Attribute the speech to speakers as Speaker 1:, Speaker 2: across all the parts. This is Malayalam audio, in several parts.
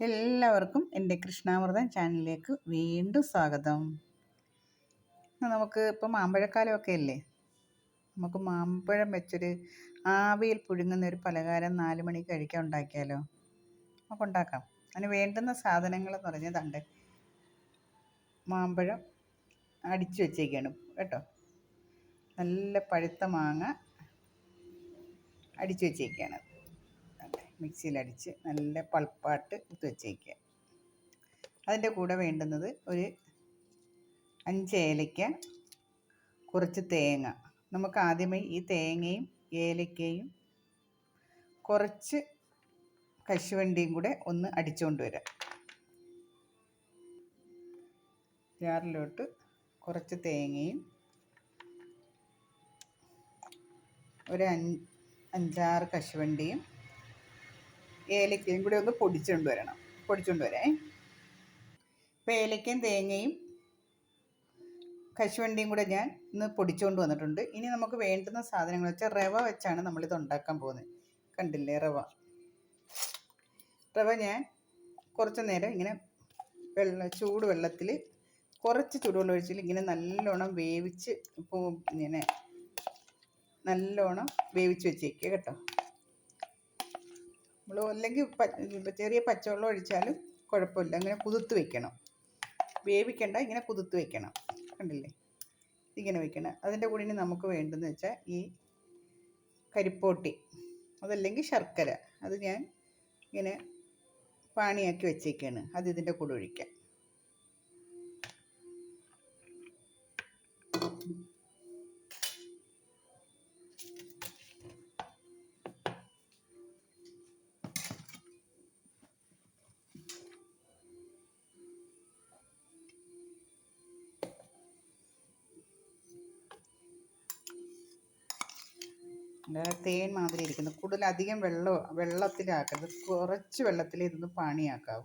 Speaker 1: എല്ലാവർക്കും എന്റെ കൃഷ്ണാമൃതം ചാനലിലേക്ക് വീണ്ടും സ്വാഗതം. നമുക്ക് ഇപ്പോൾ മാമ്പഴക്കാലമൊക്കെ അല്ലേ? നമുക്ക് മാമ്പഴം വെച്ചൊരു ആവിയിൽ പുഴുങ്ങുന്ന ഒരു പലഹാരം നാല് മണിക്ക് കഴിക്കാൻ ഉണ്ടാക്കിയാലോ? നമുക്ക് ഉണ്ടാക്കാം. അതിന് വേണ്ടുന്ന സാധനങ്ങൾ എന്ന് പറഞ്ഞതുണ്ട് മാമ്പഴം അടിച്ചു വെച്ചേക്കാണ് കേട്ടോ. നല്ല പഴുത്ത മാങ്ങ അടിച്ചു വെച്ചേക്കാണ്. മിക്സിയിലടിച്ച് നല്ല പൾപ്പായിട്ട് ഇട്ട് വെച്ചേക്കുക. അതിന്റെ കൂടെ വേണ്ടുന്നത് ഒരു അഞ്ച് ഏലയ്ക്ക കുറച്ച് തേങ്ങ. നമുക്ക് ആദ്യമായി ഈ തേങ്ങയും ഏലയ്ക്കയും കുറച്ച് കശുവണ്ടിയും കൂടെ ഒന്ന് അടിച്ചുകൊണ്ട് വരാം. ജാറിലോട്ട് കുറച്ച് തേങ്ങയും ഒരു അഞ്ച് അഞ്ചാറ് കശുവണ്ടിയും ഏലക്കയും കൂടി ഒന്ന് പൊടിച്ചുകൊണ്ട് വരണം. പൊടിച്ചുകൊണ്ട് വരേ ഇപ്പോൾ ഏലക്കയും തേങ്ങയും കശുവണ്ടിയും കൂടെ ഞാൻ ഇന്ന് പൊടിച്ചുകൊണ്ട് വന്നിട്ടുണ്ട്. ഇനി നമുക്ക് വേണ്ടുന്ന സാധനങ്ങൾ വെച്ചാൽ റവ വെച്ചാണ് നമ്മളിത് ഉണ്ടാക്കാൻ പോകുന്നത്. കണ്ടില്ലേ റവ? റവ ഞാൻ കുറച്ച് നേരം ഇങ്ങനെ വെള്ള ചൂട് വെള്ളത്തിൽ കുറച്ച് ചൂടുവെള്ളം ഒഴിച്ചിൽ ഇങ്ങനെ നല്ലോണം വേവിച്ച് ഇങ്ങനെ നല്ലോണം വേവിച്ച് വെച്ചേക്കുക കേട്ടോ. നമ്മൾ അല്ലെങ്കിൽ ചെറിയ പച്ചവെള്ളം ഒഴിച്ചാലും കുഴപ്പമില്ല. അങ്ങനെ കുതിർത്ത് വെക്കണം. വേവിക്കണ്ട ഇങ്ങനെ കുതിർത്ത് വെക്കണം. കണ്ടില്ലേ? ഇങ്ങനെ വെക്കണം. അതിന്റെ കൂടെ ഇനി നമുക്ക് വേണ്ടതെന്ന് വെച്ചാൽ ഈ കരിപ്പോട്ടി അതല്ലെങ്കിൽ ശർക്കര. അത് ഞാൻ ഇങ്ങനെ പാണിയാക്കി വെച്ചേക്കാണ്. അത് ഇതിന്റെ കൂടെ ഒഴിക്കാം. തേൻ മാതിരി ഇരിക്കുന്നു. കൂടുതലധികം വെള്ളം വെള്ളത്തിലാക്കരുത്. കുറച്ച് വെള്ളത്തിൽ ഇതൊന്ന് പാണിയാക്കാവൂ.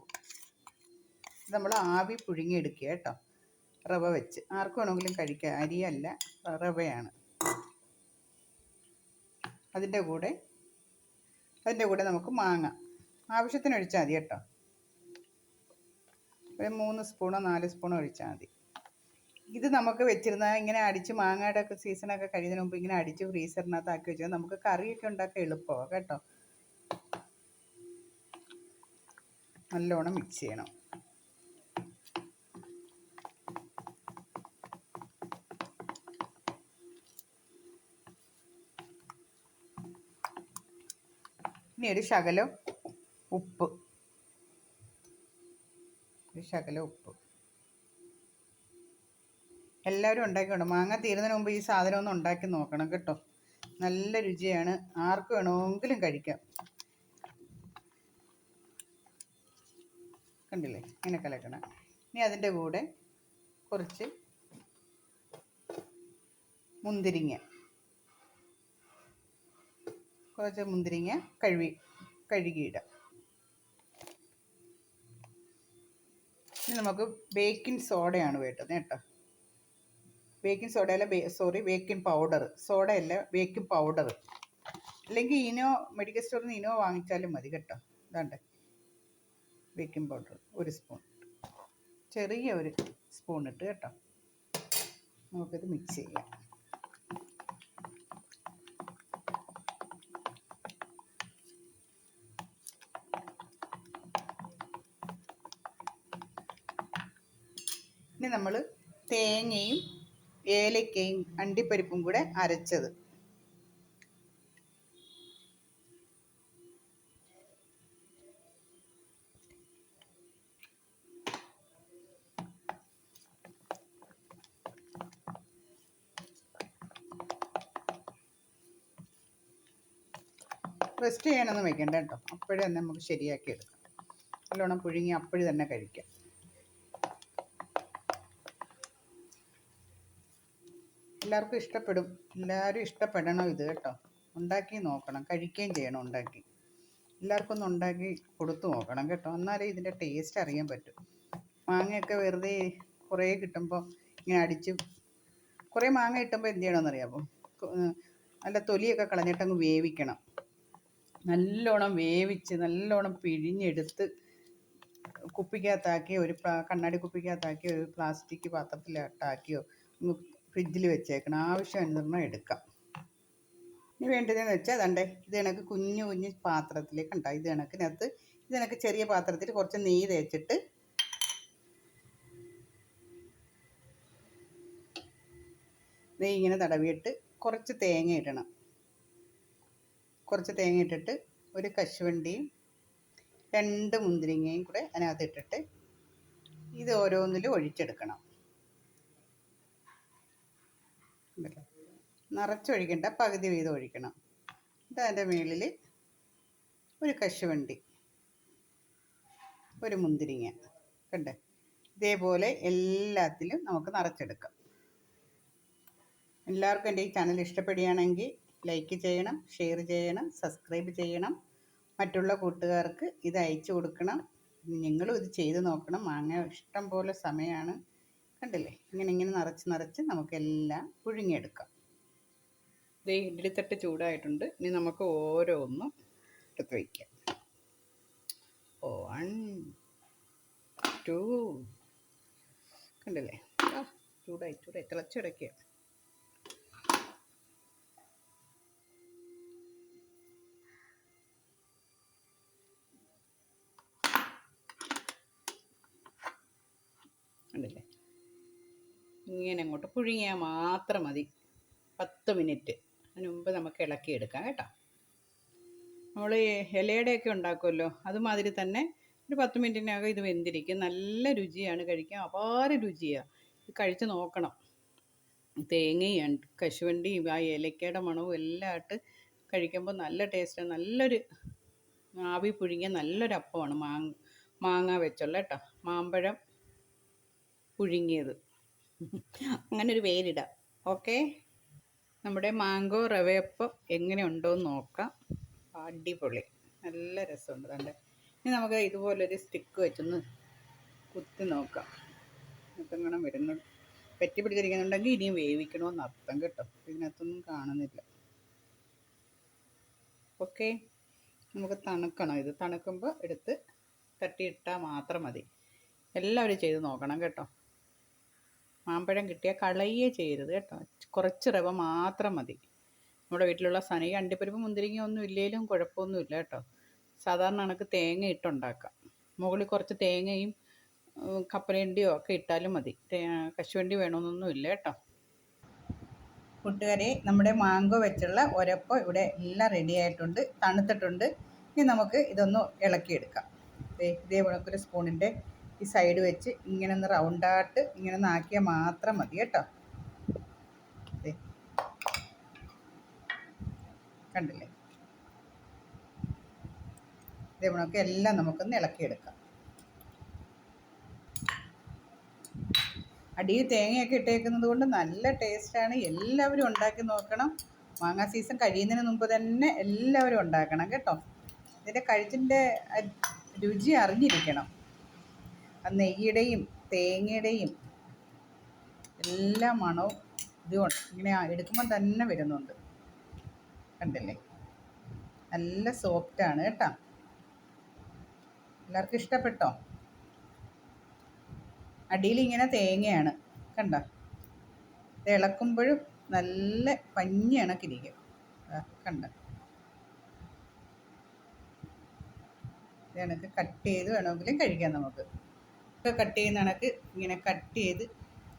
Speaker 1: നമ്മൾ ആവി പുഴുങ്ങിയെടുക്കുക കേട്ടോ. റവ വെച്ച്. ആർക്ക് വേണമെങ്കിലും കഴിക്കുക അരിയല്ല റവയാണ്. അതിന്റെ കൂടെ അതിന്റെ കൂടെ നമുക്ക് മാങ്ങ. ആവശ്യത്തിന് ഒഴിച്ചാൽ മതി കേട്ടോ. ഒരു മൂന്ന് സ്പൂണോ നാല് സ്പൂണോ ഒഴിച്ചാൽ മതി. ഇത് നമുക്ക് വെച്ചിരുന്ന ഇങ്ങനെ അടിച്ച് മാങ്ങയുടെ ഒക്കെ സീസണൊക്കെ കഴിയുന്നതിന് മുമ്പ് ഇങ്ങനെ അടിച്ച് ഫ്രീസറിനകത്ത് ആക്കി വെച്ചാൽ നമുക്ക് കറിയൊക്കെ ഉണ്ടാക്കാൻ എളുപ്പമാണ് കേട്ടോ? നല്ലോണം മിക്സ് ചെയ്യണം. ഇനി ഒരു ശകലം ഉപ്പ്. ഒരു ശകലം ഉപ്പ്. എല്ലാവരും ഉണ്ടാക്കിക്കണം. മാങ്ങ തീരുന്നതിന് മുമ്പ് ഈ സാധനം ഒന്ന് ഉണ്ടാക്കി നോക്കണം കേട്ടോ. നല്ല രുചിയാണ്. ആർക്ക് വേണമെങ്കിലും കഴിക്കാം. കണ്ടില്ലേ? ഇങ്ങനെ കലക്കണം. ഇനി അതിന്റെ കൂടെ കുറച്ച് മുന്തിരിങ്ങ. കുറച്ച് മുന്തിരിങ്ങ കഴുകി കഴുകിയിടാം. ഇനി നമുക്ക് ബേക്കിംഗ് സോഡയാണ് വേണ്ടത് കേട്ടോ. ബേക്കിംഗ് സോഡ അല്ല സോറി ബേക്കിംഗ് പൗഡർ സോഡ അല്ല ബേക്കിംഗ് പൗഡർ അല്ലെങ്കിൽ ഇനോ മെഡിക്കൽ സ്റ്റോറിൽ നിന്ന് ഇനോ വാങ്ങിച്ചാലും മതി കേട്ടോ. ഇതാണ്ട്. ബേക്കിംഗ് പൗഡർ ഒരു സ്പൂൺ ചെറിയ ഒരു സ്പൂൺ ഇട്ട് കേട്ടോ. നമുക്കിത് മിക്സ് ചെയ്യാം. ഇനി നമ്മൾ തേങ്ങയും ഏലക്കയും അണ്ടിപ്പരിപ്പും കൂടെ അരച്ചത്. റെസ്റ്റ് ചെയ്യാനൊന്നും വെക്കണ്ട കേട്ടോ. അപ്പോഴേ തന്നെ നമുക്ക് ശരിയാക്കി എടുക്കാം. നല്ലോണം പുഴുങ്ങി അപ്പോഴും തന്നെ കഴിക്കാം. എല്ലാവർക്കും ഇഷ്ടപ്പെടും. എല്ലാവരും ഇഷ്ടപ്പെടണം ഇത് കേട്ടോ. ഉണ്ടാക്കി നോക്കണം. കഴിക്കുകയും ചെയ്യണം ഉണ്ടാക്കി. എല്ലാവർക്കും ഒന്ന് ഉണ്ടാക്കി കൊടുത്തു നോക്കണം കേട്ടോ. എന്നാലേ ഇതിന്റെ ടേസ്റ്റ് അറിയാൻ പറ്റും. മാങ്ങയൊക്കെ വെറുതെ കുറേ കിട്ടുമ്പോൾ ഇങ്ങനെ അടിച്ച് കുറേ മാങ്ങ കിട്ടുമ്പോൾ എന്ത് ചെയ്യണമെന്നറിയാമോ നല്ല തൊലിയൊക്കെ കളഞ്ഞിട്ട് അങ്ങ് വേവിക്കണം. നല്ലോണം വേവിച്ച് നല്ലോണം പിഴിഞ്ഞെടുത്ത് കുപ്പിക്കകത്താക്കി ഒരു കണ്ണാടി കുപ്പിക്കകത്താക്കി ഒരു പ്ലാസ്റ്റിക് പാത്രത്തിലിട്ടാക്കിയോ ഫ്രിഡ്ജിൽ വെച്ചേക്കണം ആവശ്യം അനുസരണം എടുക്കാം. ഇനി വേണ്ടതെന്ന് വെച്ചാൽ അതണ്ടേ ഇത് കണക്ക് കുഞ്ഞു കുഞ്ഞ് പാത്രത്തിലേക്ക് കണ്ട ഇത് കണക്കിനകത്ത് ഇത് കണക്ക് ചെറിയ പാത്രത്തിൽ കുറച്ച് നെയ്യ് തേച്ചിട്ട് നെയ്യ് ഇങ്ങനെ തടവിയിട്ട് കുറച്ച് തേങ്ങ ഇടണം. കുറച്ച് തേങ്ങ ഇട്ടിട്ട് ഒരു കശുവണ്ടിയും രണ്ട് മുന്തിരിങ്ങയും കൂടെ അതിനകത്ത് ഇട്ടിട്ട് ഇത് ഓരോന്നിലും ഒഴിച്ചെടുക്കണം. നിറച്ചൊഴിക്കണ്ട പകുതി വീതം ഒഴിക്കണം. എന്നിട്ട് അതിന്റെ മുകളിൽ ഒരു കശുവണ്ടി ഒരു മുന്തിരിങ്ങ കണ്ടേ? ഇതേപോലെ എല്ലാത്തിലും നമുക്ക് നിറച്ചെടുക്കാം. എല്ലാവർക്കും എന്റെ ഈ ചാനൽ ഇഷ്ടപ്പെടുകയാണെങ്കിൽ ലൈക്ക് ചെയ്യണം ഷെയർ ചെയ്യണം സബ്സ്ക്രൈബ് ചെയ്യണം. മറ്റുള്ള കൂട്ടുകാർക്ക് ഇത് അയച്ചു കൊടുക്കണം. നിങ്ങളും ഇത് ചെയ്ത് നോക്കണം. മാങ്ങ ഇഷ്ടം പോലെ സമയമാണ്. കണ്ടില്ലേ? ഇങ്ങനെ ഇങ്ങനെ നിറച്ച് നിറച്ച് നമുക്കെല്ലാം പുഴുങ്ങിയെടുക്കാം. ദേ ഇഡ്ഡലിത്തട്ട് ചൂടായിട്ടുണ്ട്. ഇനി നമുക്ക് ഓരോന്നും എടുത്ത് വയ്ക്കാം വൺ ടു കണ്ടില്ലേ? ആ ചൂടായി ചൂടായി. തിളച്ചിടയ്ക്കുക കണ്ടില്ലേ? ഇങ്ങനെ അങ്ങോട്ട് പുഴുങ്ങിയാൽ മാത്രം മതി. പത്ത് മിനിറ്റ്. അതിന് മുമ്പ് നമുക്ക് ഇളക്കിയെടുക്കാം കേട്ടോ. നമ്മൾ ഇലയുടെയൊക്കെ ഉണ്ടാക്കുമല്ലോ അതുമാതിരി തന്നെ ഒരു പത്ത് മിനിറ്റിനകം ഇത് വെന്തിരിക്കും. നല്ല രുചിയാണ് കഴിക്കാൻ അപാര രുചിയാണ് ഇത് കഴിച്ച് നോക്കണം. തേങ്ങയും കശുവണ്ടിയും ആ ഏലക്കയുടെ മണവും എല്ലാം ഇട്ട് കഴിക്കുമ്പോൾ നല്ല ടേസ്റ്റാണ് നല്ലൊരു ആവി പുഴുങ്ങിയ നല്ലൊരു അപ്പമാണ് മാങ്ങ മാങ്ങ വെച്ചുള്ള കേട്ടോ. മാമ്പഴം പുഴുങ്ങിയത്. അങ്ങനെ ഒരു പേരിടാം ഓക്കെ? നമ്മുടെ മാങ്കോ റവയപ്പം എങ്ങനെ ഉണ്ടോയെന്ന് നോക്കാം. അടിപൊളി. നല്ല രസമുണ്ട് കണ്ടേ. ഇനി നമുക്ക് ഇതുപോലൊരു സ്റ്റിക്ക് വെച്ചൊന്ന് കുത്തി നോക്കാം. എന്നിട്ടെങ്ങനെ വരുന്നു. പറ്റി പിടിച്ചിരിക്കുന്നുണ്ടെങ്കിൽ ഇനിയും വേവിക്കണമെന്ന് അർത്ഥം കേട്ടോ. ഇതിനകത്തൊന്നും കാണുന്നില്ല. ഓക്കെ. നമുക്ക് തണുക്കണം ഇത്. തണുക്കുമ്പോൾ എടുത്ത് തട്ടിയിട്ടാൽ മാത്രം മതി. എല്ലാവരും ചെയ്ത് നോക്കണം കേട്ടോ. മാമ്പഴം കിട്ടിയാൽ കളയേ ചെയ്യരുത് കേട്ടോ. കുറച്ച് റവ മാത്രം മതി. നമ്മുടെ വീട്ടിലുള്ള സാധനം അണ്ടിപ്പരിപ്പ് മുന്തിരിങ്ങ ഒന്നും ഇല്ലെങ്കിലും കുഴപ്പമൊന്നുമില്ല കേട്ടോ. സാധാരണ കണക്ക് തേങ്ങ ഇട്ടുണ്ടാക്കാം. മുകളിൽ കുറച്ച് തേങ്ങയും കപ്പലണ്ടിയോ ഒക്കെ ഇട്ടാലും മതി. കശുവണ്ടി വേണമെന്നൊന്നും ഇല്ല കേട്ടോ. കൂട്ടുകാരെ നമ്മുടെ മാങ്കോ വെച്ചുള്ള ഒരപ്പം ഇവിടെ എല്ലാം റെഡി ആയിട്ടുണ്ട് തണുത്തിട്ടുണ്ട്. ഇനി നമുക്ക് ഇതൊന്ന് ഇളക്കിയെടുക്കാം. ഇതേ കണക്കൊരു സ്പൂണിന്റെ ഈ സൈഡ് വെച്ച് ഇങ്ങനെ ഒന്ന് റൗണ്ടായിട്ട് ഇങ്ങനെ ഒന്ന് ആക്കിയാൽ മാത്രം മതി കേട്ടോ. കണ്ടില്ലേ? ഇതേ നമുക്ക് എല്ലാം നമുക്കൊന്ന് ഇളക്കിയെടുക്കാം. അടിയിൽ തേങ്ങയൊക്കെ ഇട്ടേക്കുന്നത് കൊണ്ട് നല്ല ടേസ്റ്റാണ് എല്ലാവരും ഉണ്ടാക്കി നോക്കണം. മാങ്ങ സീസൺ കഴിയുന്നതിന് മുമ്പ് തന്നെ എല്ലാവരും ഉണ്ടാക്കണം കേട്ടോ. ഇതിന്റെ കഴിച്ചിന്റെ രുചി അറിഞ്ഞിരിക്കണം. നെയ്യുടെയും തേങ്ങയുടെയും എല്ലാ മണവും ഇതുകൊണ്ട് ഇങ്ങനെ എടുക്കുമ്പോൾ തന്നെ വരുന്നുണ്ട്. കണ്ടില്ലേ? നല്ല സോഫ്റ്റാണ് കേട്ടോ. എല്ലാവർക്കും ഇഷ്ടപ്പെട്ടോ? അടിയിൽ ഇങ്ങനെ തേങ്ങയാണ്. കണ്ട? തിളക്കുമ്പോഴും നല്ല പഞ്ഞി കണക്കിരിക്കും. കണ്ട? കണക്ക് കട്ട് ചെയ്ത് വേണമെങ്കിലും കഴിക്കാം നമുക്ക്. ഒക്കെ കട്ട് ചെയ്യുന്ന കണക്ക് ഇങ്ങനെ കട്ട് ചെയ്ത്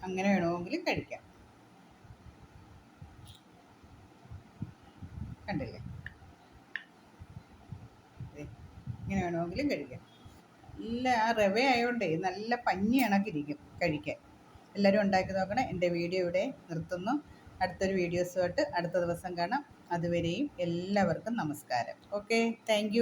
Speaker 1: അങ്ങനെ വേണമെങ്കിൽ കഴിക്കാം. കണ്ടില്ലേ? ഇങ്ങനെ വേണമെങ്കിലും കഴിക്കാം. നല്ല റവ ആയതുകൊണ്ടേ നല്ല പഞ്ഞി കണക്കിരിക്കും കഴിക്കാൻ. എല്ലാവരും ഉണ്ടാക്കി നോക്കണം. എന്റെ വീഡിയോ ഇവിടെ നിർത്തുന്നു. അടുത്തൊരു വീഡിയോസുമായിട്ട് അടുത്ത ദിവസം കാണാം. അതുവരെയും എല്ലാവർക്കും നമസ്കാരം. Okay thank